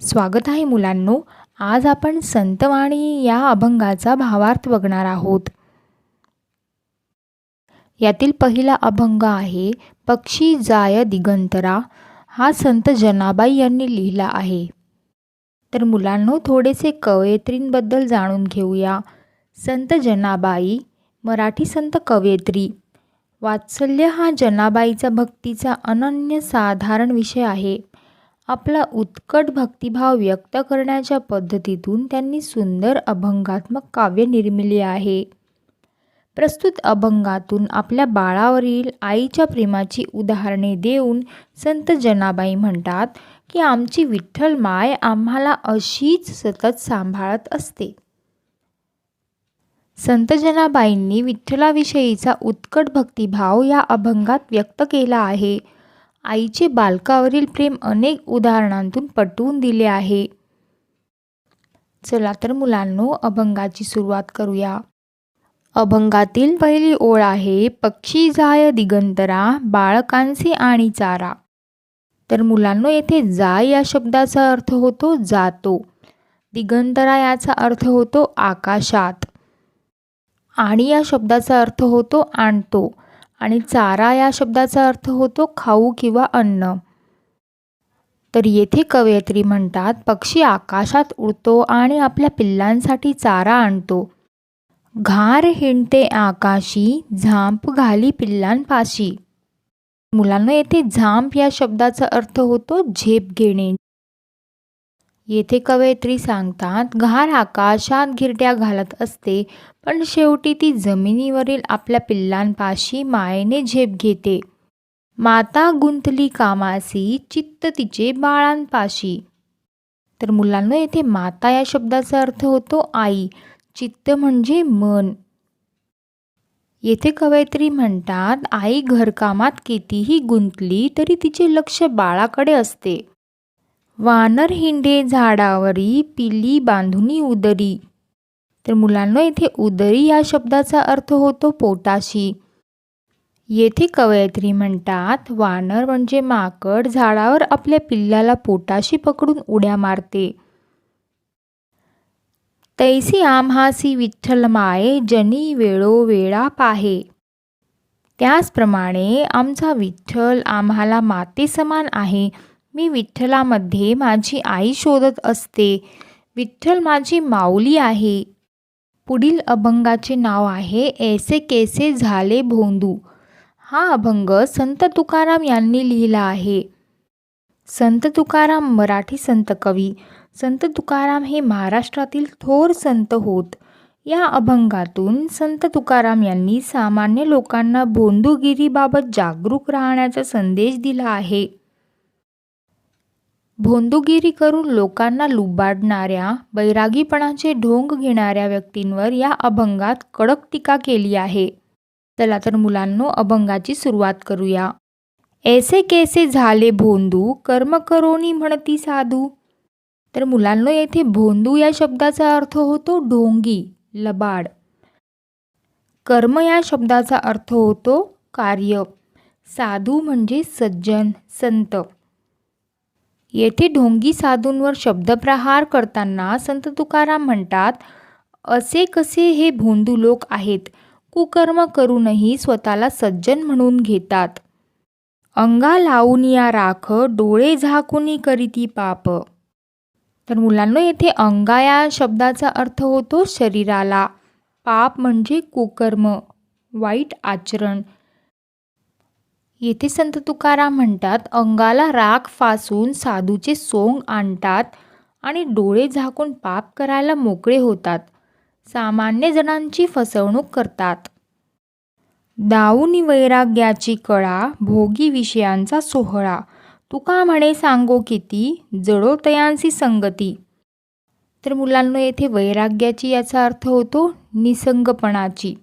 स्वागत आहे मुलांनो. आज आपण संतवाणी या अभंगाचा भावार्थ बघणार आहोत. यातील पहिला अभंग आहे पक्षी जाय दिगंतरा हा संत जनाबाई यांनी लिहिला आहे. तर मुलांनो थोडेसे कवयित्रींबद्दल जाणून घेऊया. संत जनाबाई मराठी संत कवयित्री. वात्सल्य हा जनाबाईचा भक्तीचा अनन्य साधारण विषय आहे. आपला उत्कट भक्तिभाव व्यक्त करण्याच्या पद्धतीतून त्यांनी सुंदर अभंगात्मक काव्य निर्मिले आहे. प्रस्तुत अभंगातून आपल्या बाळावरील आईच्या प्रेमाची उदाहरणे देऊन संत जनाबाई म्हणतात की आमची विठ्ठल माय आम्हाला अशीच सतत सांभाळत असते. संत जनाबाईंनी विठ्ठलाविषयीचा उत्कट भक्तिभाव या अभंगात व्यक्त केला आहे. आईचे बालकावरील प्रेम अनेक उदाहरणांतून पटवून दिले आहे. चला तर मुलांनो अभंगाची सुरुवात करूया. अभंगातील पहिली ओळ आहे पक्षी जाय दिगंतरा बाळकांचे आणि चारा. तर मुलांनो येथे जाय या शब्दाचा अर्थ होतो जातो. दिगंतरा याचा अर्थ होतो आकाशात. आणि या शब्दाचा अर्थ होतो आणतो. आणि चारा या शब्दाचा अर्थ होतो खाऊ किंवा अन्न. तर येथे कवयित्री म्हणतात पक्षी आकाशात उडतो आणि आपल्या पिल्लांसाठी चारा आणतो. घार हिंडते आकाशी झांप घाली पिल्लांपाशी. मुलांना येथे झांप या शब्दाचा अर्थ होतो झेप घेणे. येथे कवयित्री सांगतात घार आकाशात गिरट्या घालत असते पण शेवटी ती जमिनीवरील आपल्या पिल्लांपाशी मायेने झेप घेते. माता गुंतली कामासी चित्त तिचे बाळांपाशी. तर मुलांना येथे माता या शब्दाचा अर्थ होतो आई. चित्त म्हणजे मन. येथे कवयित्री म्हणतात आई घरकामात कितीही गुंतली तरी तिचे लक्ष बाळाकडे असते. वानर हिंडे झाडावरी पिली बांधुनी उदरी. तर मुलांना येथे उदरी या शब्दाचा अर्थ होतो पोटाशी. येथे कवयत्री म्हणतात वानर म्हणजे माकड झाडावर आपल्या पिल्लाला पोटाशी पकडून उड्या मारते. तैसी आम्हासी विठ्ठल माये जनी वेळोवेळा पाहे. त्याचप्रमाणे आमचा विठ्ठल आम्हाला माते समान आहे. मी विठ्ठलामध्ये माझी आई शोधत असते. विठ्ठल माझी माऊली आहे. पुढील अभंगाचे नाव आहे ऐसे केसे झाले भोंदू? हा अभंग संत तुकाराम यांनी लिहिला आहे. संत तुकाराम मराठी संत कवी. संत तुकाराम हे महाराष्ट्रातील थोर संत होत. या अभंगातून संत तुकाराम यांनी सामान्य लोकांना भोंदूगिरीबाबत जागरूक राहण्याचा संदेश दिला आहे. भोंदूगिरी करून लोकांना लुबाडणाऱ्या बैरागीपणाचे ढोंग घेणाऱ्या व्यक्तींवर या अभंगात कडक टीका केली आहे. चला तर मुलांनो अभंगाची सुरुवात करूया. ऐसे कैसे झाले भोंदू कर्म करोनी म्हणती साधू? तर मुलांनो येथे भोंदू या शब्दाचा अर्थ होतो ढोंगी लबाड. कर्म या शब्दाचा अर्थ होतो कार्य. साधू म्हणजे सज्जन संत. येथे ढोंगी साधूंवर शब्दप्रहार करताना संत तुकाराम म्हणतात असे कसे हे भोंदू लोक आहेत? कुकर्म करूनही स्वतःला सज्जन म्हणून घेतात. अंगा लावून या राख डोळे झाकूनी करीती पाप. तर मुलांना येथे अंगा या शब्दाचा अर्थ होतो शरीराला. पाप म्हणजे कुकर्म वाईट आचरण. येथे संत तुकाराम म्हणतात अंगाला राख फासून साधूचे सोंग आणतात आणि डोळे झाकून पाप करायला मोकळे होतात. सामान्य जणांची फसवणूक करतात. दाऊनी वैराग्याची कळा भोगी विषयांचा सोहळा. तुका म्हणे सांगो किती? जडोतयांची संगती. तर मुलांना येथे वैराग्याची याचा अर्थ होतो निसंगपणाची.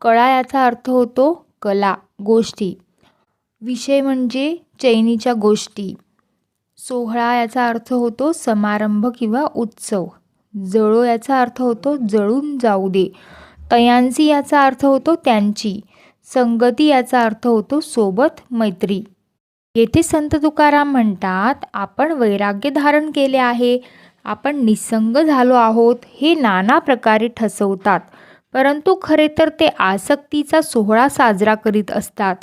कळा याचा अर्थ होतो कला गोष्टी. विषय म्हणजे चैनीच्या गोष्टी. सोहळा याचा अर्थ होतो समारंभ किंवा उत्सव. जळो याचा अर्थ होतो जळून जाऊ दे. तयांची याचा अर्थ होतो त्यांची. संगती याचा अर्थ होतो सोबत मैत्री. येथे संत तुकाराम म्हणतात आपण वैराग्य धारण केले आहे. आपण निसंग झालो आहोत. हे नाना प्रकारे ठसवतात. परंतु खरे तर ते आसक्तीचा सोहळा साजरा करीत असतात.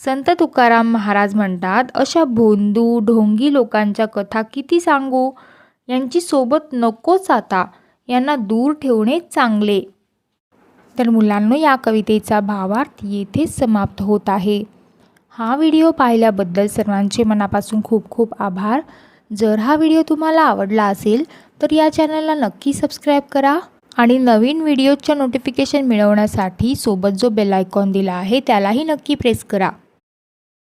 संत तुकाराम महाराज म्हणतात अशा भोंदू ढोंगी लोकांच्या कथा किती सांगू? यांची सोबत नकोच आता यांना दूर ठेवणेच चांगले. तर मुलांनो या कवितेचा भावार्थ येथेच समाप्त होत आहे. हा व्हिडिओ पाहिल्याबद्दल सर्वांचे मनापासून खूप खूप आभार. जर हा व्हिडिओ तुम्हाला आवडला असेल तर या चॅनलला नक्की सबस्क्राईब करा आणि नवीन व्हिडिओच्या नोटिफिकेशन मिळवण्यासाठी सोबत जो बेल आयकॉन दिला आहे त्यालाही नक्की प्रेस करा.